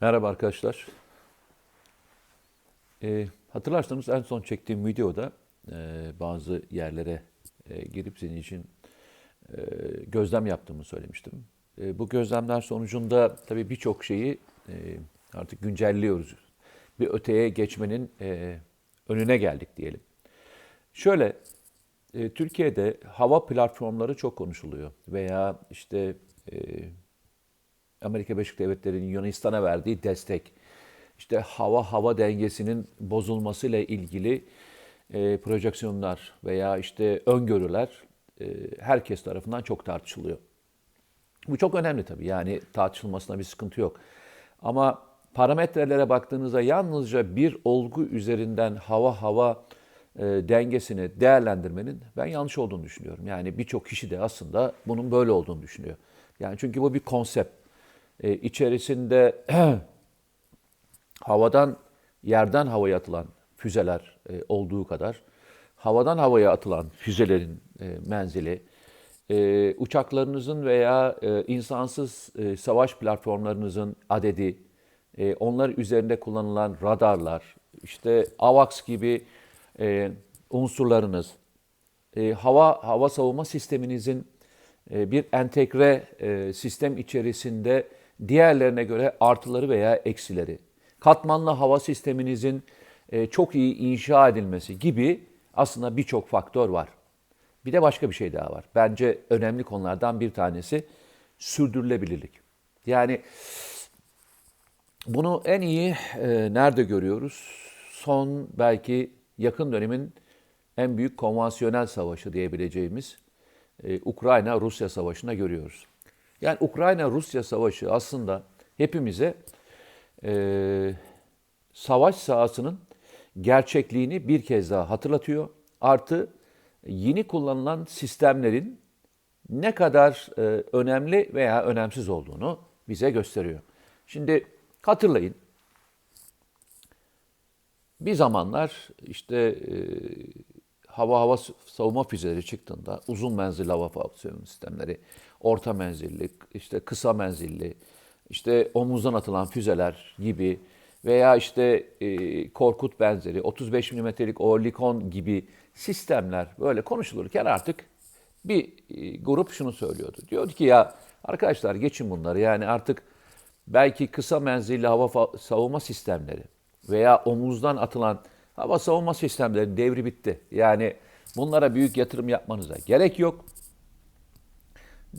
Merhaba arkadaşlar. Ee, hatırlarsanız en son çektiğim videoda e, bazı yerlere e, girip senin için e, gözlem yaptığımı söylemiştim. E, bu gözlemler sonucunda tabii birçok şeyi e, artık güncelliyoruz. Bir öteye geçmenin e, önüne geldik diyelim. Şöyle, e, Türkiye'de hava platformları çok konuşuluyor veya işte e, Amerika Birleşik Devletleri'nin Yunanistan'a verdiği destek, işte hava hava dengesinin bozulmasıyla ilgili e, projeksiyonlar veya işte öngörüler e, herkes tarafından çok tartışılıyor. Bu çok önemli tabii. Yani tartışılmasına bir sıkıntı yok. Ama parametrelere baktığınızda yalnızca bir olgu üzerinden hava hava e, dengesini değerlendirmenin ben yanlış olduğunu düşünüyorum. Yani birçok kişi de aslında bunun böyle olduğunu düşünüyor. Yani çünkü bu bir konsept. E, içerisinde havadan yerden havaya atılan füzeler e, olduğu kadar havadan havaya atılan füzelerin e, menzili, e, uçaklarınızın veya e, insansız e, savaş platformlarınızın adedi, e, onlar üzerinde kullanılan radarlar, işte AVAX gibi e, unsurlarınız, e, hava hava savunma sisteminizin e, bir entegre e, sistem içerisinde diğerlerine göre artıları veya eksileri, katmanlı hava sisteminizin e, çok iyi inşa edilmesi gibi aslında birçok faktör var. Bir de başka bir şey daha var. Bence önemli konulardan bir tanesi sürdürülebilirlik. Yani bunu en iyi e, nerede görüyoruz? Son belki yakın dönemin en büyük konvansiyonel savaşı diyebileceğimiz e, Ukrayna-Rusya savaşına görüyoruz. Yani Ukrayna-Rusya savaşı aslında hepimize e, savaş sahasının gerçekliğini bir kez daha hatırlatıyor. Artı yeni kullanılan sistemlerin ne kadar e, önemli veya önemsiz olduğunu bize gösteriyor. Şimdi hatırlayın. Bir zamanlar işte e, hava hava savunma füzeleri çıktığında uzun menzilli hava savunma sistemleri, orta menzilli, işte kısa menzilli, işte omuzdan atılan füzeler gibi veya işte e, Korkut benzeri 35 milimetrelik Oerlikon gibi sistemler böyle konuşulurken artık bir e, grup şunu söylüyordu. Diyordu ki ya arkadaşlar geçin bunları yani artık belki kısa menzilli hava savunma sistemleri veya omuzdan atılan hava savunma sistemlerinin devri bitti. Yani bunlara büyük yatırım yapmanıza gerek yok.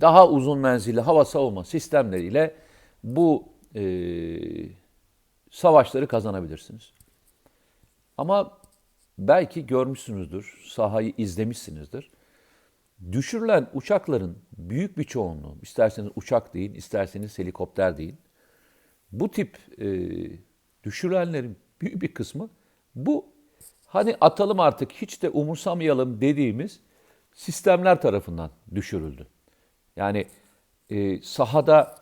Daha uzun menzilli hava savunma sistemleriyle bu e, savaşları kazanabilirsiniz. Ama belki görmüşsünüzdür, sahayı izlemişsinizdir. Düşürülen uçakların büyük bir çoğunluğu, isterseniz uçak değil, isterseniz helikopter değil, bu tip e, düşürülenlerin büyük bir kısmı bu hani atalım artık hiç de umursamayalım dediğimiz sistemler tarafından düşürüldü. Yani e, sahada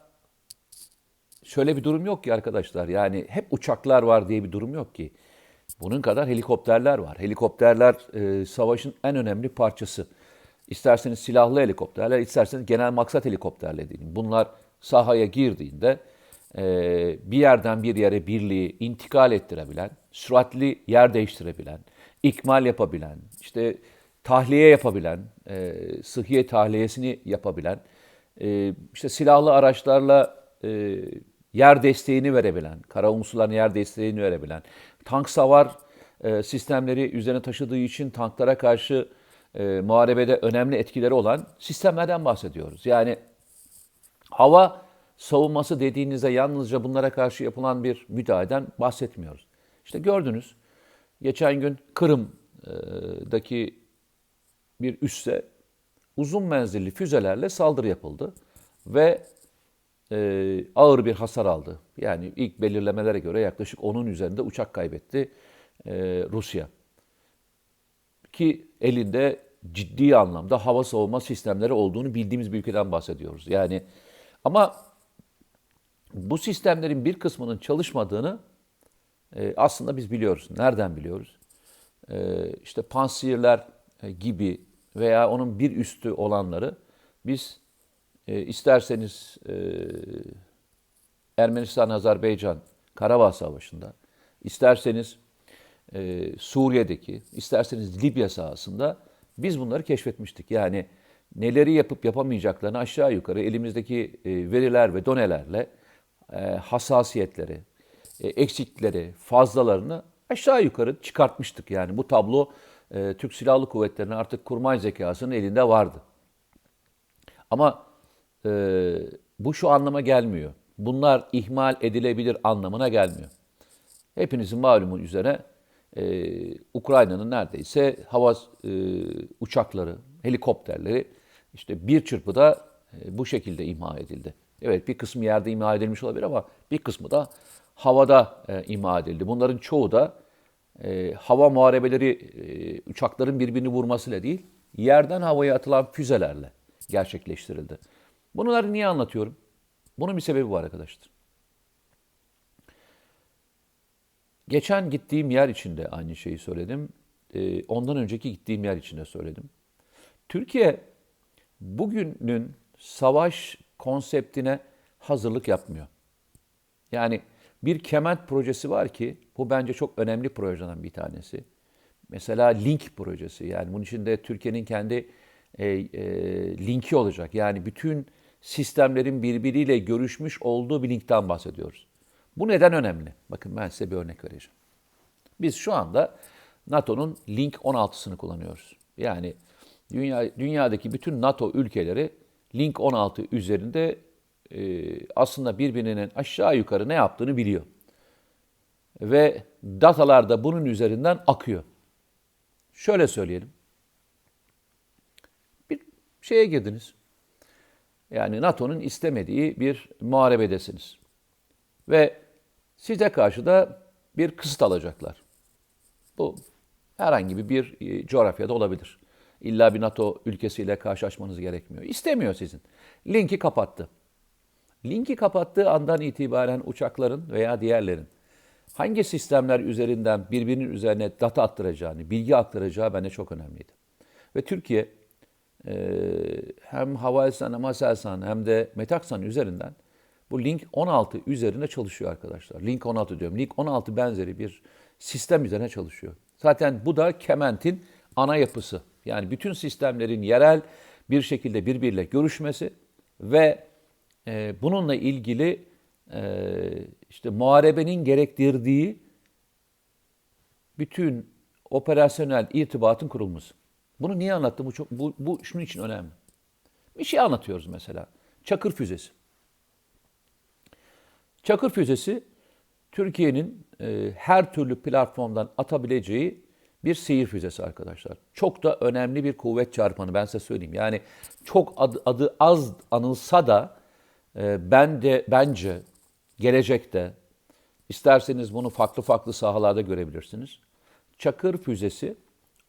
şöyle bir durum yok ki arkadaşlar. Yani hep uçaklar var diye bir durum yok ki. Bunun kadar helikopterler var. Helikopterler e, savaşın en önemli parçası. İsterseniz silahlı helikopterler, isterseniz genel maksat helikopterler deyin. Bunlar sahaya girdiğinde e, bir yerden bir yere birliği intikal ettirebilen, süratli yer değiştirebilen, ikmal yapabilen, işte tahliye yapabilen, e, sıhhiye tahliyesini yapabilen, e, işte silahlı araçlarla e, yer desteğini verebilen, kara unsurlarına yer desteğini verebilen, tank savar e, sistemleri üzerine taşıdığı için tanklara karşı e, muharebede önemli etkileri olan sistemlerden bahsediyoruz. Yani hava savunması dediğinizde yalnızca bunlara karşı yapılan bir müdahaleden bahsetmiyoruz. İşte gördünüz, geçen gün Kırım'daki bir üsse uzun menzilli füzelerle saldırı yapıldı ve e, ağır bir hasar aldı. Yani ilk belirlemelere göre yaklaşık onun üzerinde uçak kaybetti e, Rusya. Ki elinde ciddi anlamda hava savunma sistemleri olduğunu bildiğimiz bir ülkeden bahsediyoruz. Yani ama bu sistemlerin bir kısmının çalışmadığını e, aslında biz biliyoruz. Nereden biliyoruz? E, işte pansiyerler gibi veya onun bir üstü olanları biz e, isterseniz e, Ermenistan-Azerbaycan Karabağ Savaşı'nda, isterseniz e, Suriye'deki, isterseniz Libya sahasında biz bunları keşfetmiştik. Yani neleri yapıp yapamayacaklarını aşağı yukarı elimizdeki e, veriler ve donelerle e, hassasiyetleri, e, eksikleri, fazlalarını aşağı yukarı çıkartmıştık. Yani bu tablo e, Türk Silahlı Kuvvetleri'nin artık kurmay zekasının elinde vardı. Ama e, bu şu anlama gelmiyor. Bunlar ihmal edilebilir anlamına gelmiyor. Hepinizin malumu üzere e, Ukrayna'nın neredeyse hava e, uçakları, helikopterleri işte bir çırpıda e, bu şekilde imha edildi. Evet bir kısmı yerde imha edilmiş olabilir ama bir kısmı da havada e, imha edildi. Bunların çoğu da e, hava muharebeleri e, uçakların birbirini vurmasıyla değil, yerden havaya atılan füzelerle gerçekleştirildi. Bunları niye anlatıyorum? Bunun bir sebebi var arkadaşlar. Geçen gittiğim yer içinde aynı şeyi söyledim. Ee, ondan önceki gittiğim yer içinde söyledim. Türkiye bugünün savaş konseptine hazırlık yapmıyor. Yani bir kement projesi var ki bu bence çok önemli projelerden bir tanesi. Mesela Link projesi yani bunun içinde Türkiye'nin kendi e, e, linki olacak. Yani bütün sistemlerin birbiriyle görüşmüş olduğu bir linkten bahsediyoruz. Bu neden önemli? Bakın ben size bir örnek vereceğim. Biz şu anda NATO'nun Link 16'sını kullanıyoruz. Yani dünya, dünyadaki bütün NATO ülkeleri Link 16 üzerinde aslında birbirinin aşağı yukarı ne yaptığını biliyor. Ve datalar da bunun üzerinden akıyor. Şöyle söyleyelim. Bir şeye girdiniz. Yani NATO'nun istemediği bir muharebedesiniz. Ve size karşı da bir kısıt alacaklar. Bu herhangi bir e, coğrafyada olabilir. İlla bir NATO ülkesiyle karşılaşmanız gerekmiyor. İstemiyor sizin. Linki kapattı. Linki kapattığı andan itibaren uçakların veya diğerlerin hangi sistemler üzerinden birbirinin üzerine data attıracağını, bilgi aktaracağı bence çok önemliydi. Ve Türkiye hem Havelsan hem Aselsan hem de Metaksan üzerinden bu Link 16 üzerinde çalışıyor arkadaşlar. Link 16 diyorum. Link 16 benzeri bir sistem üzerine çalışıyor. Zaten bu da Kement'in ana yapısı. Yani bütün sistemlerin yerel bir şekilde birbiriyle görüşmesi ve e, bununla ilgili e, işte muharebenin gerektirdiği bütün operasyonel irtibatın kurulması. Bunu niye anlattım? Bu, çok, bu, bu şunun için önemli. Bir şey anlatıyoruz mesela. Çakır füzesi. Çakır füzesi Türkiye'nin e, her türlü platformdan atabileceği bir seyir füzesi arkadaşlar. Çok da önemli bir kuvvet çarpanı ben size söyleyeyim. Yani çok adı, adı az anılsa da ben de bence gelecekte isterseniz bunu farklı farklı sahalarda görebilirsiniz. Çakır füzesi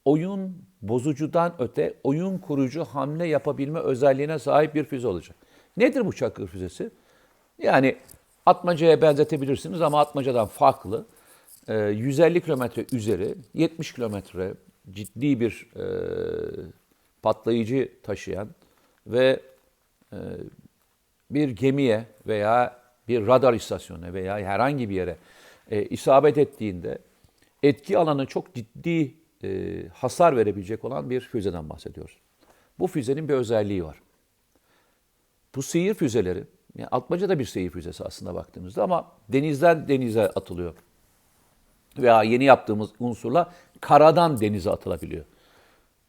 oyun bozucudan öte oyun kurucu hamle yapabilme özelliğine sahip bir füze olacak. Nedir bu Çakır füzesi? Yani Atmaca'ya benzetebilirsiniz ama Atmaca'dan farklı. 150 ee, kilometre üzeri 70 kilometre ciddi bir e, patlayıcı taşıyan ve e, bir gemiye veya bir radar istasyonuna veya herhangi bir yere e, isabet ettiğinde etki alanı çok ciddi e, hasar verebilecek olan bir füzeden bahsediyoruz. Bu füzenin bir özelliği var. Bu seyir füzeleri, yani Atmaca da bir seyir füzesi aslında baktığımızda ama denizden denize atılıyor. Veya yeni yaptığımız unsurla karadan denize atılabiliyor.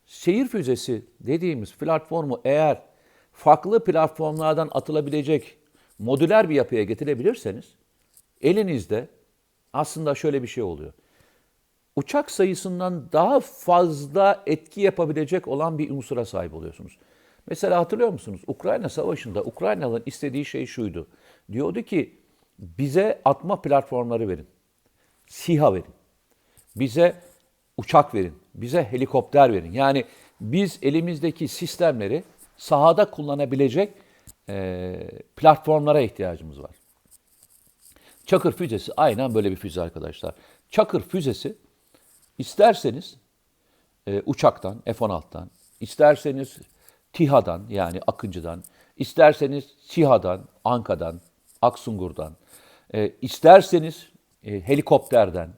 Seyir füzesi dediğimiz platformu eğer farklı platformlardan atılabilecek modüler bir yapıya getirebilirseniz elinizde aslında şöyle bir şey oluyor uçak sayısından daha fazla etki yapabilecek olan bir unsura sahip oluyorsunuz. Mesela hatırlıyor musunuz? Ukrayna Savaşı'nda Ukraynalıların istediği şey şuydu. Diyordu ki bize atma platformları verin. SİHA verin. Bize uçak verin. Bize helikopter verin. Yani biz elimizdeki sistemleri sahada kullanabilecek e, platformlara ihtiyacımız var. Çakır füzesi aynen böyle bir füze arkadaşlar. Çakır füzesi İsterseniz e, uçaktan, F-16'dan, isterseniz TİHA'dan yani Akıncı'dan, isterseniz SİHA'dan, ANKA'dan Aksungur'dan, e, isterseniz e, helikopterden.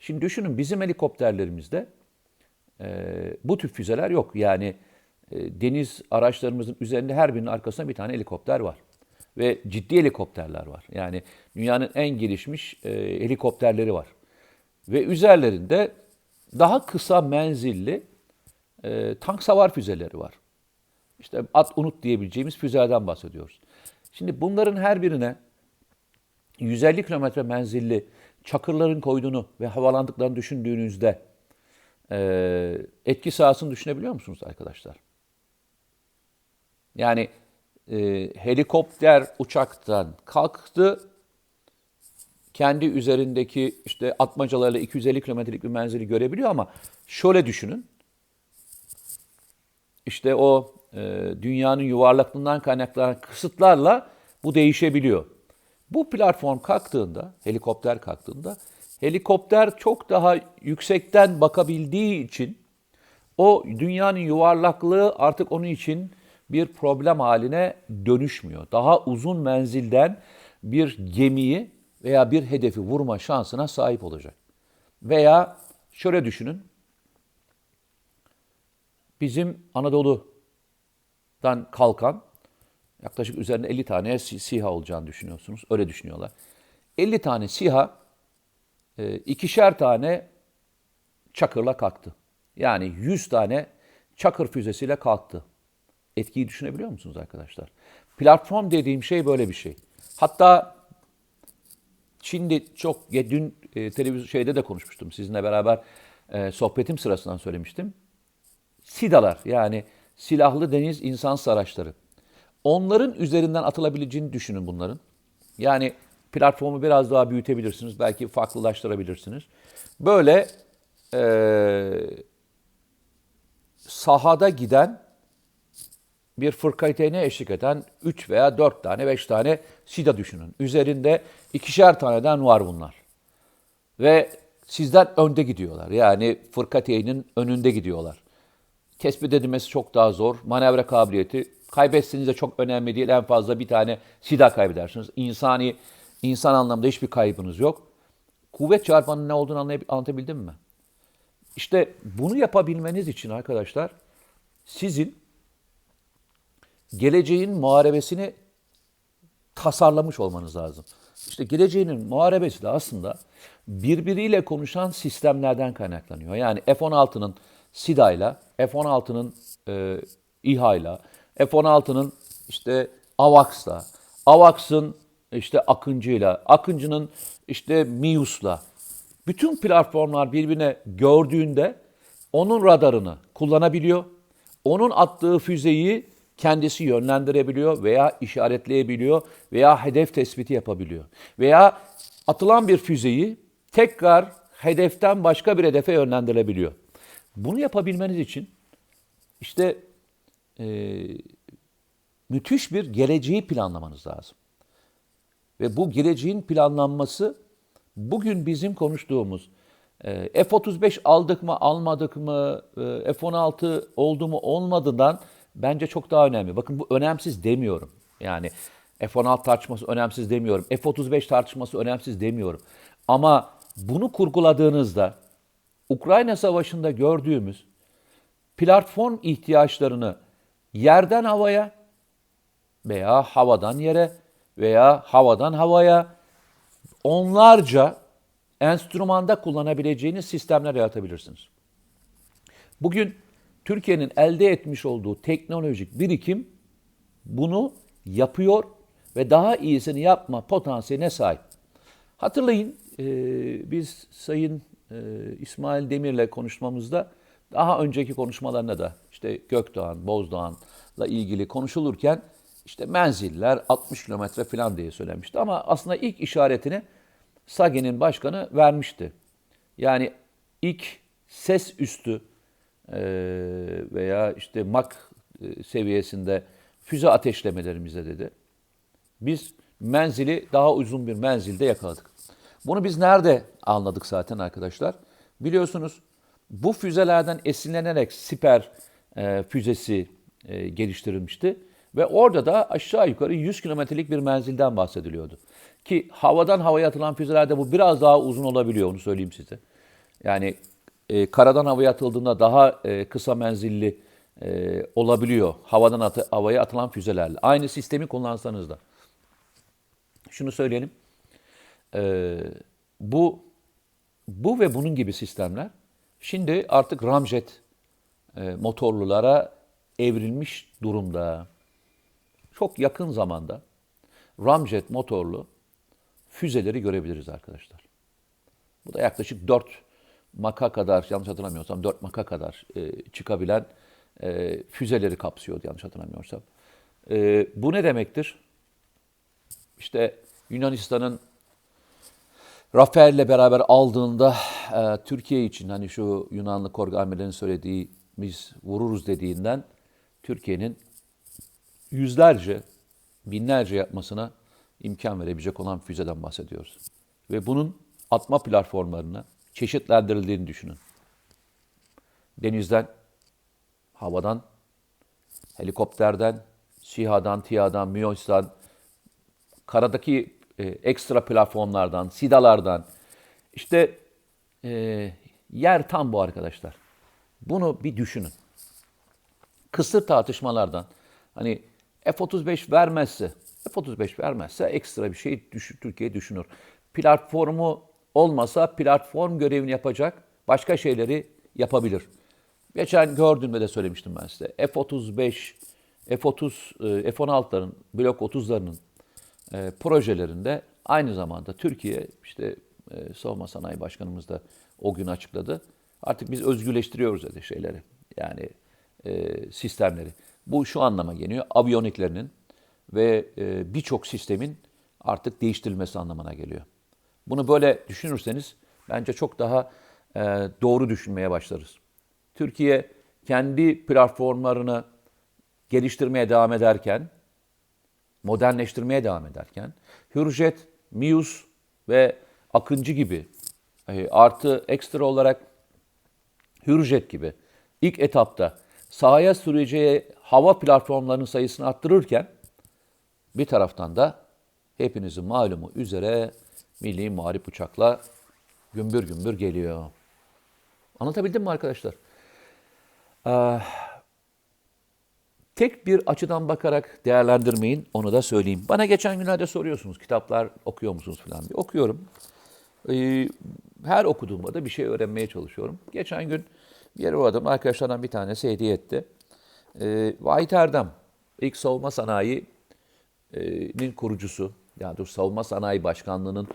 Şimdi düşünün bizim helikopterlerimizde e, bu tip füzeler yok. Yani e, deniz araçlarımızın üzerinde her birinin arkasında bir tane helikopter var. Ve ciddi helikopterler var. Yani dünyanın en gelişmiş e, helikopterleri var. Ve üzerlerinde daha kısa menzilli e, tank savar füzeleri var. İşte at unut diyebileceğimiz füzelerden bahsediyoruz. Şimdi bunların her birine 150 kilometre menzilli çakırların koyduğunu ve havalandıklarını düşündüğünüzde etki sahasını düşünebiliyor musunuz arkadaşlar? Yani e, helikopter uçaktan kalktı, kendi üzerindeki işte atmacalarla 250 kilometrelik bir menzili görebiliyor ama şöyle düşünün. İşte o e, dünyanın yuvarlaklığından kaynaklanan kısıtlarla bu değişebiliyor. Bu platform kalktığında, helikopter kalktığında, helikopter çok daha yüksekten bakabildiği için o dünyanın yuvarlaklığı artık onun için bir problem haline dönüşmüyor. Daha uzun menzilden bir gemiyi veya bir hedefi vurma şansına sahip olacak. Veya şöyle düşünün. Bizim Anadolu'dan kalkan yaklaşık üzerinde 50 tane SİHA olacağını düşünüyorsunuz. Öyle düşünüyorlar. 50 tane SİHA e, ikişer tane çakırla kalktı. Yani 100 tane çakır füzesiyle kalktı. Etkiyi düşünebiliyor musunuz arkadaşlar? Platform dediğim şey böyle bir şey. Hatta Çin'de çok dün e, televizyon şeyde de konuşmuştum sizinle beraber e, sohbetim sırasından söylemiştim. SİDA'lar yani silahlı deniz insan araçları. Onların üzerinden atılabileceğini düşünün bunların. Yani platformu biraz daha büyütebilirsiniz. Belki farklılaştırabilirsiniz. Böyle e, sahada giden bir fırkateyne eşlik eden 3 veya 4 tane 5 tane SİDA düşünün. Üzerinde ikişer taneden var bunlar. Ve sizden önde gidiyorlar. Yani fırkateynin önünde gidiyorlar. Tespit edilmesi çok daha zor. Manevra kabiliyeti kaybetseniz de çok önemli değil. En fazla bir tane SİDA kaybedersiniz. İnsani, insan anlamda hiçbir kaybınız yok. Kuvvet çarpanının ne olduğunu anlatabildim mi? İşte bunu yapabilmeniz için arkadaşlar sizin geleceğin muharebesini tasarlamış olmanız lazım. İşte geleceğinin muharebesi de aslında birbiriyle konuşan sistemlerden kaynaklanıyor. Yani F-16'nın SİDA'yla, F-16'nın e, İHA'yla, F-16'nın işte AVAX'la, AVAX'ın işte Akıncı'yla, Akıncı'nın işte MİUS'la. Bütün platformlar birbirine gördüğünde onun radarını kullanabiliyor. Onun attığı füzeyi kendisi yönlendirebiliyor veya işaretleyebiliyor veya hedef tespiti yapabiliyor. Veya atılan bir füzeyi tekrar hedeften başka bir hedefe yönlendirebiliyor. Bunu yapabilmeniz için işte e, müthiş bir geleceği planlamanız lazım. Ve bu geleceğin planlanması bugün bizim konuştuğumuz e, F-35 aldık mı almadık mı, e, F-16 oldu mu olmadığından bence çok daha önemli. Bakın bu önemsiz demiyorum. Yani F-16 tartışması önemsiz demiyorum. F-35 tartışması önemsiz demiyorum. Ama bunu kurguladığınızda Ukrayna Savaşı'nda gördüğümüz platform ihtiyaçlarını yerden havaya veya havadan yere veya havadan havaya onlarca enstrümanda kullanabileceğiniz sistemler yaratabilirsiniz. Bugün Türkiye'nin elde etmiş olduğu teknolojik birikim bunu yapıyor ve daha iyisini yapma potansiyeline sahip. Hatırlayın e, biz Sayın e, İsmail Demir'le konuşmamızda daha önceki konuşmalarında da işte Gökdoğan, Bozdoğan'la ilgili konuşulurken işte menziller 60 kilometre falan diye söylemişti. Ama aslında ilk işaretini SAGE'nin başkanı vermişti. Yani ilk ses üstü veya işte mak e, seviyesinde füze ateşlemelerimize dedi. Biz menzili daha uzun bir menzilde yakaladık. Bunu biz nerede anladık zaten arkadaşlar? Biliyorsunuz bu füzelerden esinlenerek siper e, füzesi e, geliştirilmişti. Ve orada da aşağı yukarı 100 kilometrelik bir menzilden bahsediliyordu. Ki havadan havaya atılan füzelerde bu biraz daha uzun olabiliyor onu söyleyeyim size. Yani e, karadan havaya atıldığında daha e, kısa menzilli e, olabiliyor havadan atı, havaya atılan füzelerle. Aynı sistemi kullansanız da. Şunu söyleyelim. E, bu bu ve bunun gibi sistemler şimdi artık ramjet e, motorlulara evrilmiş durumda. Çok yakın zamanda ramjet motorlu füzeleri görebiliriz arkadaşlar. Bu da yaklaşık 4 maka kadar, yanlış hatırlamıyorsam 4 maka kadar e, çıkabilen e, füzeleri kapsıyordu yanlış hatırlamıyorsam. E, bu ne demektir? İşte Yunanistan'ın Rafael'le beraber aldığında e, Türkiye için hani şu Yunanlı korku söylediği biz vururuz dediğinden Türkiye'nin yüzlerce, binlerce yapmasına imkan verebilecek olan füzeden bahsediyoruz. Ve bunun atma platformlarına çeşitlendirildiğini düşünün. Denizden, havadan, helikopterden, SİHA'dan, TİHA'dan, MİOS'tan, karadaki e, ekstra platformlardan, SİDA'lardan. İşte e, yer tam bu arkadaşlar. Bunu bir düşünün. Kısır tartışmalardan hani F-35 vermezse, F-35 vermezse ekstra bir şey düş Türkiye düşünür. Platformu olmasa platform görevini yapacak başka şeyleri yapabilir. Geçen gördüğümde de söylemiştim ben size. F-35, F-30, F-16'ların, Blok 30'larının e, projelerinde aynı zamanda Türkiye işte e, Savunma Sanayi Başkanımız da o gün açıkladı. Artık biz özgürleştiriyoruz dedi şeyleri. Yani e, sistemleri. Bu şu anlama geliyor. Aviyoniklerinin ve e, birçok sistemin artık değiştirilmesi anlamına geliyor. Bunu böyle düşünürseniz bence çok daha e, doğru düşünmeye başlarız. Türkiye kendi platformlarını geliştirmeye devam ederken, modernleştirmeye devam ederken, Hürjet, Mius ve Akıncı gibi e, artı ekstra olarak Hürjet gibi ilk etapta sahaya süreceği hava platformlarının sayısını arttırırken bir taraftan da hepinizin malumu üzere milli muharip uçakla gümbür gümbür geliyor. Anlatabildim mi arkadaşlar? Ee, tek bir açıdan bakarak değerlendirmeyin, onu da söyleyeyim. Bana geçen günlerde soruyorsunuz, kitaplar okuyor musunuz falan diye. Okuyorum. Ee, her okuduğumda da bir şey öğrenmeye çalışıyorum. Geçen gün bir yere uğradım, arkadaşlardan bir tanesi hediye etti. Ee, Vahit Erdem, ilk savunma sanayinin kurucusu, yani dur savunma sanayi başkanlığının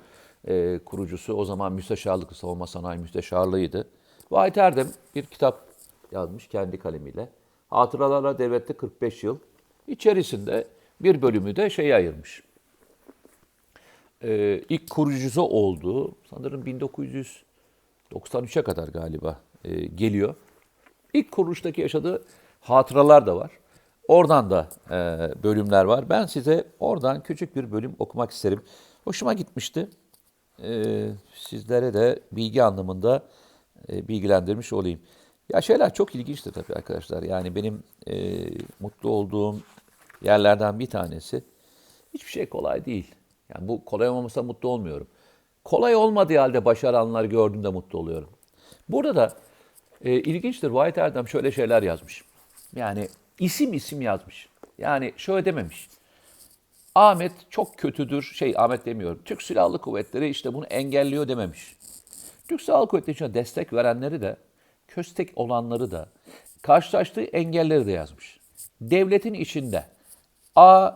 e, kurucusu, o zaman müsteşarlık, savunma sanayi müsteşarlığıydı. Vahit Erdem bir kitap yazmış kendi kalemiyle. Hatıralarla Devlette 45 yıl. İçerisinde bir bölümü de şeye ayırmış. Ee, ilk kurucusu olduğu sanırım 1993'e kadar galiba e, geliyor. İlk kuruluştaki yaşadığı hatıralar da var. Oradan da e, bölümler var. Ben size oradan küçük bir bölüm okumak isterim. Hoşuma gitmişti. E, sizlere de bilgi anlamında e, bilgilendirmiş olayım. Ya şeyler çok ilginçti tabii arkadaşlar. Yani benim e, mutlu olduğum yerlerden bir tanesi. Hiçbir şey kolay değil. Yani bu kolay olmamasa mutlu olmuyorum. Kolay olmadığı halde başaranlar gördüğümde mutlu oluyorum. Burada da e, ilginçtir. White Erdem şöyle şeyler yazmış. Yani isim isim yazmış. Yani şöyle dememiş. Ahmet çok kötüdür. Şey Ahmet demiyorum. Türk Silahlı Kuvvetleri işte bunu engelliyor dememiş. Türk Silahlı Kuvvetleri için destek verenleri de köstek olanları da karşılaştığı engelleri de yazmış. Devletin içinde A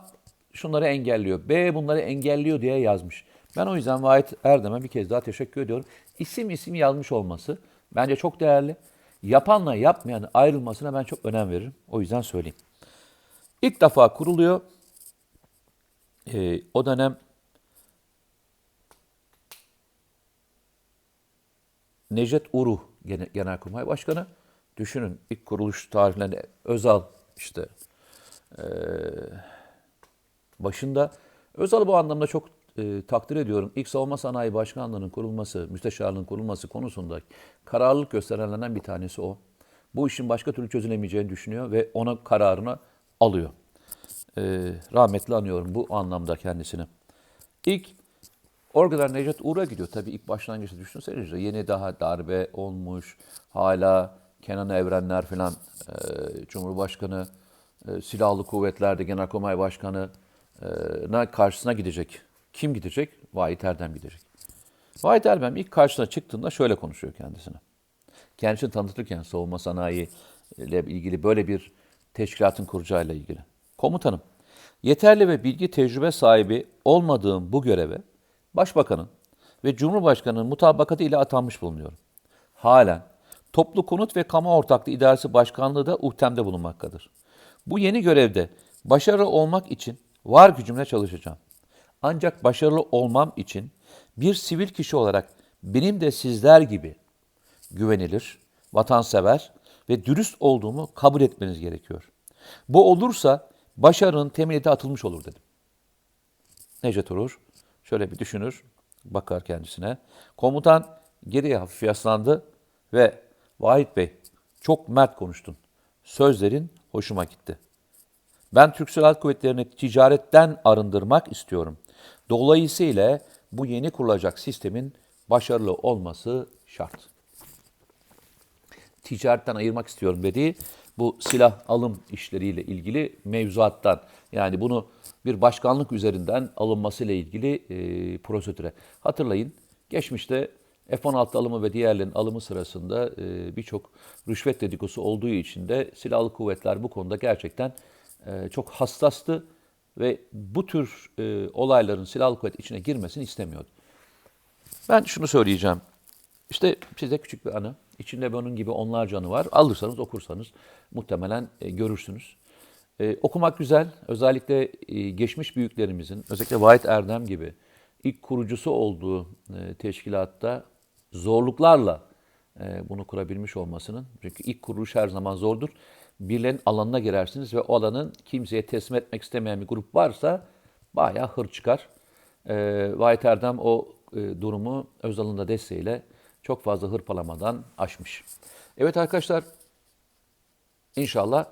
şunları engelliyor, B bunları engelliyor diye yazmış. Ben o yüzden Vahit Erdem'e bir kez daha teşekkür ediyorum. İsim isim yazmış olması bence çok değerli. Yapanla yapmayan ayrılmasına ben çok önem veririm. O yüzden söyleyeyim. İlk defa kuruluyor. Ee, o dönem Necdet Uruh Genelkurmay Başkanı. Düşünün ilk kuruluş tarihlerinde Özal işte e, başında. Özal'ı bu anlamda çok e, takdir ediyorum. İlk savunma sanayi başkanlığının kurulması, müsteşarlığın kurulması konusunda kararlılık gösterenlerden bir tanesi o. Bu işin başka türlü çözülemeyeceğini düşünüyor ve ona kararını alıyor. e, rahmetli anıyorum bu anlamda kendisini. İlk Orgalar Necdet Uğur'a gidiyor. Tabii ilk başlangıçta düşünsenize yeni daha darbe olmuş. Hala Kenan Evrenler filan e, Cumhurbaşkanı, e, Silahlı Kuvvetler'de Genelkurmay Başkanı e, na karşısına gidecek. Kim gidecek? Vahit Erdem gidecek. Vahit Erdem ilk karşısına çıktığında şöyle konuşuyor kendisine. Kendisini tanıtırken savunma sanayi ile ilgili böyle bir teşkilatın kuracağıyla ilgili. Komutanım, yeterli ve bilgi tecrübe sahibi olmadığım bu göreve Başbakanın ve Cumhurbaşkanı'nın mutabakatı ile atanmış bulunuyorum. Halen Toplu Konut ve Kamu Ortaklığı İdaresi Başkanlığı da uhtemde bulunmaktadır. Bu yeni görevde başarılı olmak için var gücümle çalışacağım. Ancak başarılı olmam için bir sivil kişi olarak benim de sizler gibi güvenilir, vatansever ve dürüst olduğumu kabul etmeniz gerekiyor. Bu olursa başarının temeli de atılmış olur dedim. Necdet Uğur şöyle bir düşünür, bakar kendisine. Komutan geriye hafif yaslandı ve Vahit Bey çok mert konuştun. Sözlerin hoşuma gitti. Ben Türk Silahlı Kuvvetleri'ni ticaretten arındırmak istiyorum. Dolayısıyla bu yeni kurulacak sistemin başarılı olması şart. Ticaretten ayırmak istiyorum dediği bu silah alım işleriyle ilgili mevzuattan yani bunu bir başkanlık üzerinden alınmasıyla ilgili e, prosedüre. Hatırlayın geçmişte F-16 alımı ve diğerlerinin alımı sırasında e, birçok rüşvet dedikosu olduğu için de silahlı kuvvetler bu konuda gerçekten e, çok hassastı ve bu tür e, olayların silahlı kuvvet içine girmesini istemiyordu. Ben şunu söyleyeceğim. İşte size küçük bir anı. İçinde bunun gibi onlarca anı var. Alırsanız okursanız muhtemelen e, görürsünüz. E, okumak güzel. Özellikle e, geçmiş büyüklerimizin, özellikle Vahit Erdem gibi ilk kurucusu olduğu e, teşkilatta zorluklarla e, bunu kurabilmiş olmasının. Çünkü ilk kuruluş her zaman zordur. Birilerinin alanına girersiniz ve o alanın kimseye teslim etmek istemeyen bir grup varsa bayağı hır çıkar. E, Vahit Erdem o e, durumu Özal'ın da desteğiyle çok fazla hırpalamadan aşmış. Evet arkadaşlar inşallah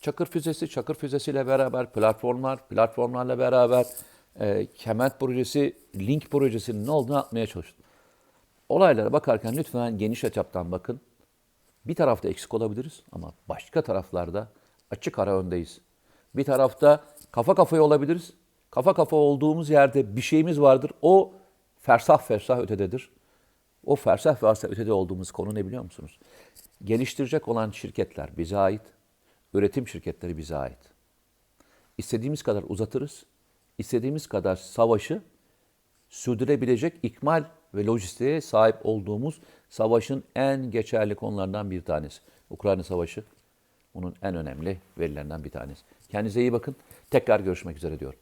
Çakır füzesi, Çakır füzesiyle beraber platformlar, platformlarla beraber e, Kement projesi, Link projesinin ne olduğunu atmaya çalıştım. Olaylara bakarken lütfen geniş açaptan bakın. Bir tarafta eksik olabiliriz ama başka taraflarda açık ara öndeyiz. Bir tarafta kafa kafaya olabiliriz. Kafa kafa olduğumuz yerde bir şeyimiz vardır. O fersah fersah ötededir. O fersah fersah ötede olduğumuz konu ne biliyor musunuz? Geliştirecek olan şirketler bize ait. Üretim şirketleri bize ait. İstediğimiz kadar uzatırız. İstediğimiz kadar savaşı sürdürebilecek ikmal ve lojistiğe sahip olduğumuz savaşın en geçerli konularından bir tanesi. Ukrayna Savaşı bunun en önemli verilerinden bir tanesi. Kendinize iyi bakın. Tekrar görüşmek üzere diyorum.